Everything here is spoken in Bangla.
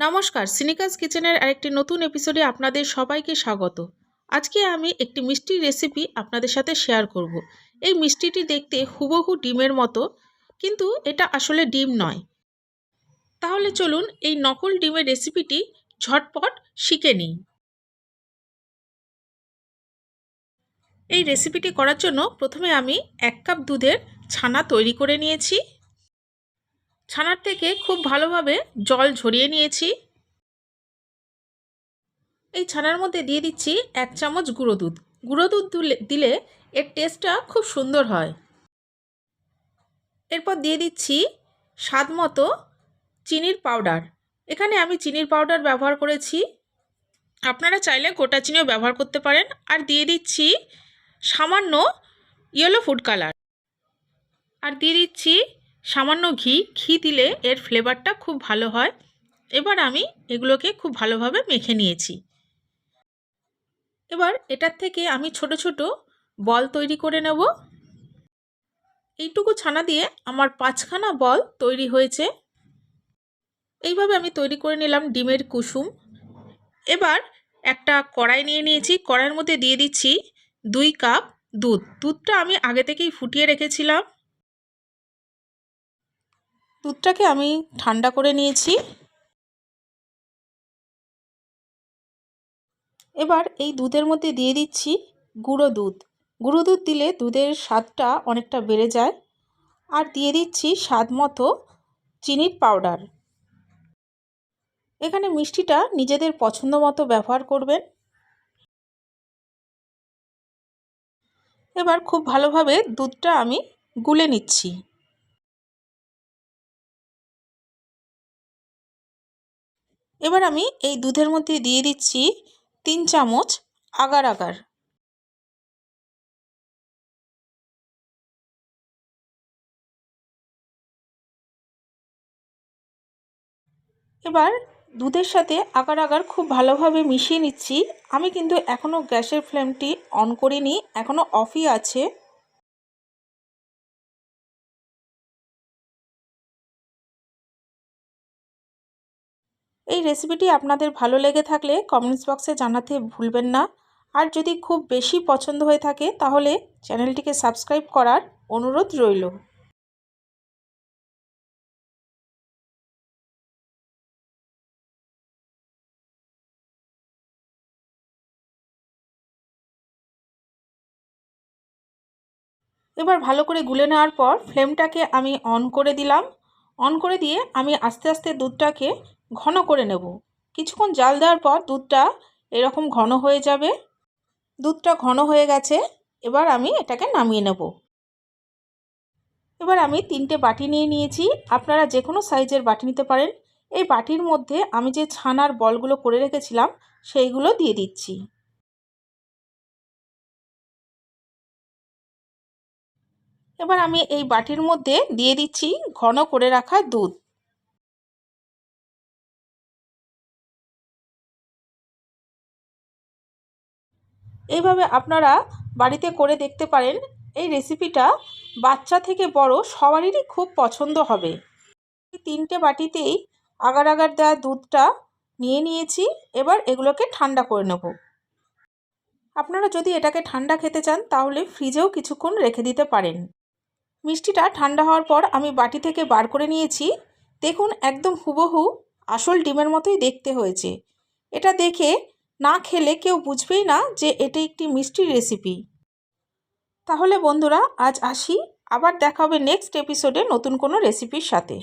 নমস্কার, সিনিকাস কিচেনের আরেকটি নতুন এপিসোডে আপনাদের সবাইকে স্বাগত। আজকে আমি একটি মিষ্টি রেসিপি আপনাদের সাথে শেয়ার করব। এই মিষ্টিটি দেখতে হুবহু ডিমের মতো, কিন্তু এটা আসলে ডিম নয়। তাহলে চলুন এই নকল ডিমের রেসিপিটি ঝটপট শিখে নিই। এই রেসিপিটি করার জন্য প্রথমে আমি এক কাপ দুধের ছানা তৈরি করে নিয়েছি। ছানার থেকে খুব ভালোভাবে জল ঝরিয়ে নিয়েছি। এই ছানার মধ্যে দিয়ে দিচ্ছি এক চামচ গুঁড়ো দুধ। গুঁড়ো দুধ দিলে এর টেস্টটা খুব সুন্দর হয়। এরপর দিয়ে দিচ্ছি স্বাদ মতো চিনির পাউডার। এখানে আমি চিনির পাউডার ব্যবহার করেছি। আপনারা চাইলে গোটা চিনিও ব্যবহার করতে পারেন। আর দিয়ে দিচ্ছি সামান্য ইয়েলো ফুড কালার আর দিয়ে দিচ্ছি সামান্য ঘি ঘি দিলে এর ফ্লেভারটা খুব ভালো হয়। এবার আমি এগুলোকে খুব ভালোভাবে মেখে নিয়েছি। এবার এটার থেকে আমি ছোট ছোট বল তৈরি করে নেব। এইটুকু ছানা দিয়ে আমার পাঁচখানা বল তৈরি হয়েছে। এইভাবে আমি তৈরি করে নিলাম ডিমের কুসুম। এবার একটা কড়াই নিয়ে নিয়েছি। কড়াইয়ের মধ্যে দিয়ে দিচ্ছি দুই কাপ দুধ। দুধটা আমি আগে থেকেই ফুটিয়ে রেখেছিলাম। দুধটাকে আমি ঠান্ডা করে নিয়েছি। এবার এই দুধের মধ্যে দিয়ে দিচ্ছি গুঁড়ো দুধ। গুঁড়ো দুধ দিলে দুধের স্বাদটা অনেকটা বেড়ে যায়। আর দিয়ে দিচ্ছি স্বাদ মতো চিনির পাউডার। এখানে মিষ্টিটা নিজেদের পছন্দ মতো ব্যবহার করবেন। এবার খুব ভালোভাবে দুধটা আমি গুলে নিচ্ছি। এবার আমি এই দুধের মধ্যে দিয়ে দিচ্ছি তিন চামচ আগার আগার। এবার দুধের সাথে আগার আগার খুব ভালোভাবে মিশিয়ে নিচ্ছি। আমি কিন্তু এখনও গ্যাসের ফ্লেমটি অন করিনি, এখনও অফই আছে। এই রেসিপিটি আপনাদের ভালো লেগে থাকলে কমেন্টস বক্সে জানাতে ভুলবেন না। আর যদি খুব বেশি পছন্দ হয়ে থাকে, তাহলে চ্যানেলটিকে সাবস্ক্রাইব করার অনুরোধ রইল। এবার ভালো করে গুলে নেওয়ার পর ফ্লেমটাকে আমি অন করে দিলাম। অন করে দিয়ে আমি আস্তে আস্তে দুধটাকে ঘন করে নেব। কিছুক্ষণ জাল দেওয়ার পর দুধটা এরকম ঘন হয়ে যাবে। দুধটা ঘন হয়ে গেছে, এবার আমি এটাকে নামিয়ে নেব। এবার আমি তিনটে বাটি নিয়ে নিয়েছি। আপনারা যে কোনো সাইজের বাটি নিতে পারেন। এই বাটির মধ্যে আমি যে ছানার বলগুলো করে রেখেছিলাম, সেইগুলো দিয়ে দিচ্ছি। এবার আমি এই বাটির মধ্যে দিয়ে দিচ্ছি ঘন করে রাখা দুধ। এইভাবে আপনারা বাড়িতে করে দেখতে পারেন। এই রেসিপিটা বাচ্চা থেকে বড় সবারই খুব পছন্দ হবে। তিনটে বাটিতেই আগার আগার দেওয়া দুধটা নিয়ে নিয়েছি। এবার এগুলোকে ঠান্ডা করে নেব। আপনারা যদি এটাকে ঠান্ডা খেতে চান, তাহলে ফ্রিজেও কিছুক্ষণ রেখে দিতে পারেন। মিষ্টিটা ঠান্ডা হওয়ার পর আমি বাটি থেকে বার করে নিয়েছি। দেখুন, একদম হুবহু আসল ডিমের মতোই দেখতে হয়েছে। এটা দেখে না খেলে কেউ বুঝবেই না যে এটি একটি মিষ্টি রেসিপি তাহলে বন্ধুরা, আজ আসি। আবার দেখা হবে নেক্সট এপিসোডে নতুন কোনো রেসিপির সাথে।